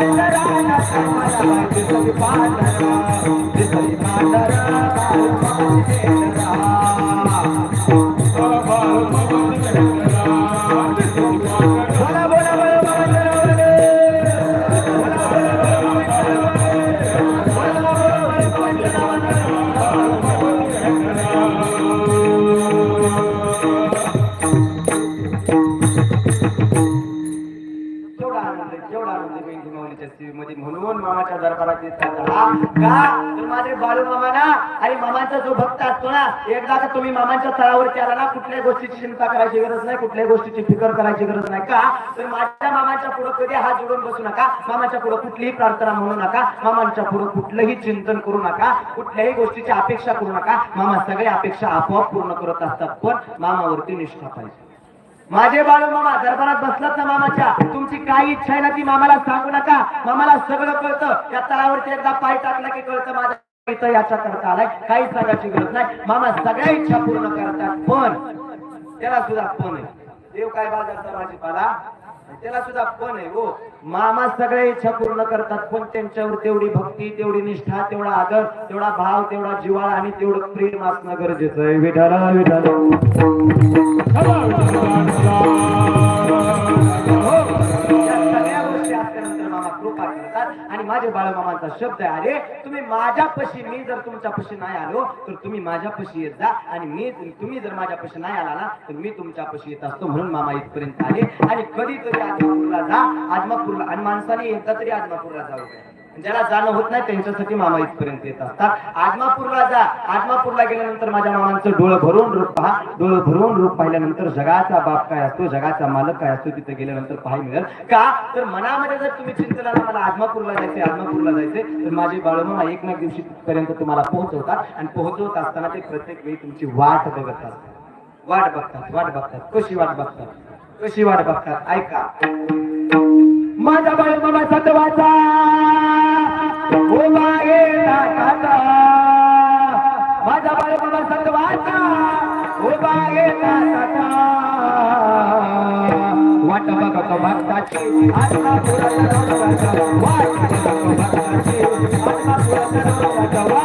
बोला आनंद केवढा आनंद मेंढी माऊलीच्या सेवेमध्ये म्हणून मामाच्या दरबारात येत का? तर माझे बाळू मामा ना आणि मामाचा जो भक्त असतो ना एकदा का तुम्ही मामाच्या तळावरती आला ना कुठल्याही गोष्टीची चिंता करायची गरज नाही कुठल्याही गोष्टीची फिकर करायची गरज नाही. का? तर माझ्या मामाच्या पुढे कधी हात जोडून बसू नका मामाच्या पुढे कुठलीही प्रार्थना म्हणू नका मामांच्या पुढे कुठलंही चिंतन करू नका कुठल्याही गोष्टीची अपेक्षा करू नका. मामा सगळ्या अपेक्षा आपोआप पूर्ण करत असतात पण मामावरती निष्ठा पाहिजे. माझे बाळू मामा दरबारात बसलात ना मामाच्या? तुमची काही इच्छा आहे ना ती मामाला सांगू नका. मामाला सगळं कळतं. या तळावरती एकदा पाय टाकला की कळतं माझ्या इथं याच्या करता आलाय. काही सांगायची गरज नाही. मामा सगळ्या इच्छा पूर्ण करतात. पण त्याला सुद्धा पण देव काय बाजारचा भाजीपाला? त्याला सुद्धा पण आहे हो. मामा सगळ्या इच्छा पूर्ण करतात पण त्यांच्यावर तेवढी भक्ती तेवढी निष्ठा तेवढा आदर तेवढा भाव तेवढा जिव्हाळा आणि तेवढं प्रेम असणं गरजेचं आहे. विठाला विठाला आणि बाळमामांचा शब्द आहे अरे तुम्ही माझ्यापाशी मी जर तुमच्यापाशी नाही आलो तर तुम्ही माझ्यापाशी येत जा. आणि मी तुम्ही जर माझ्यापाशी नाही आला ना तर मी तुमच्यापाशी येत असतो. म्हणून मामा इथपर्यंत आले. आणि कधीतरी आजमापूरला जा. आजमापूरला आणि माणसाने एकदा तरी आजमापूरला जाऊ द्या. ज्याला जाणं होत नाही त्यांच्यासाठी मामा इथपर्यंत येत असतात. आदमापूरला जा. आदमापूरला गेल्यानंतर माझ्या मामांचं डोळं भरून रूप पहा. डोळं भरून रूप पाहिल्यानंतर जगाचा बाप काय असतो जगाचा मालक काय असतो तिथे गेल्यानंतर पाहाय मिळेल. का? तर मनामध्ये जर तुम्ही चिंतला मला आदमापूरला जायचे आदमापूरला जायचे तर माझे बाळमामा एक ना दिवशी पर्यंत तुम्हाला पोहोचवतात. आणि पोहोचवत असताना ते प्रत्येक वेळी तुमची वाट बघत असतात. वाट बघतात वाट बघतात. कशी वाट बघतात? कशी वाट बघतात? ऐका. माझा बाळ मामा उभा गेला काका वाट बघत भक्ताची. आत्मा पुराचा रंगाचा वाट बघत भक्ताची. आत्मा पुराचा रंगाचा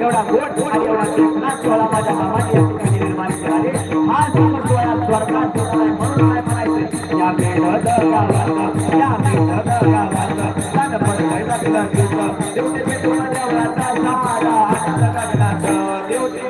एवढा गोड आणि एवढा कृष्णा सोहळा माझ्या मामाने या ठिकाणी निर्माण केला रे हा सर्व सोहळा स्वर्गात होणार आहे म्हणून काय म्हणायचं या बेड गावात या बेड गावात सन पडलंय लागलं गीत देवते बेटून देवळाचा सारा आनंद गगनात देवते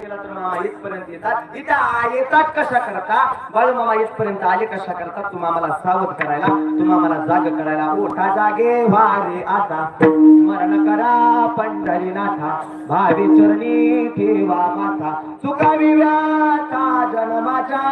गेला तर मामा इथपर्यंत येतात. इथं येतात कशा करता? बाळू मामा इथपर्यंत आले कशा करता? तुम्हा मला सावध करायला तुम्हा मला जाग करायला. ओठा जागे वारे आता. स्मरण करा पंढरीनाथा. भावी चरणी ठेवा माथा. चुकावी व्याचा जन्माच्या.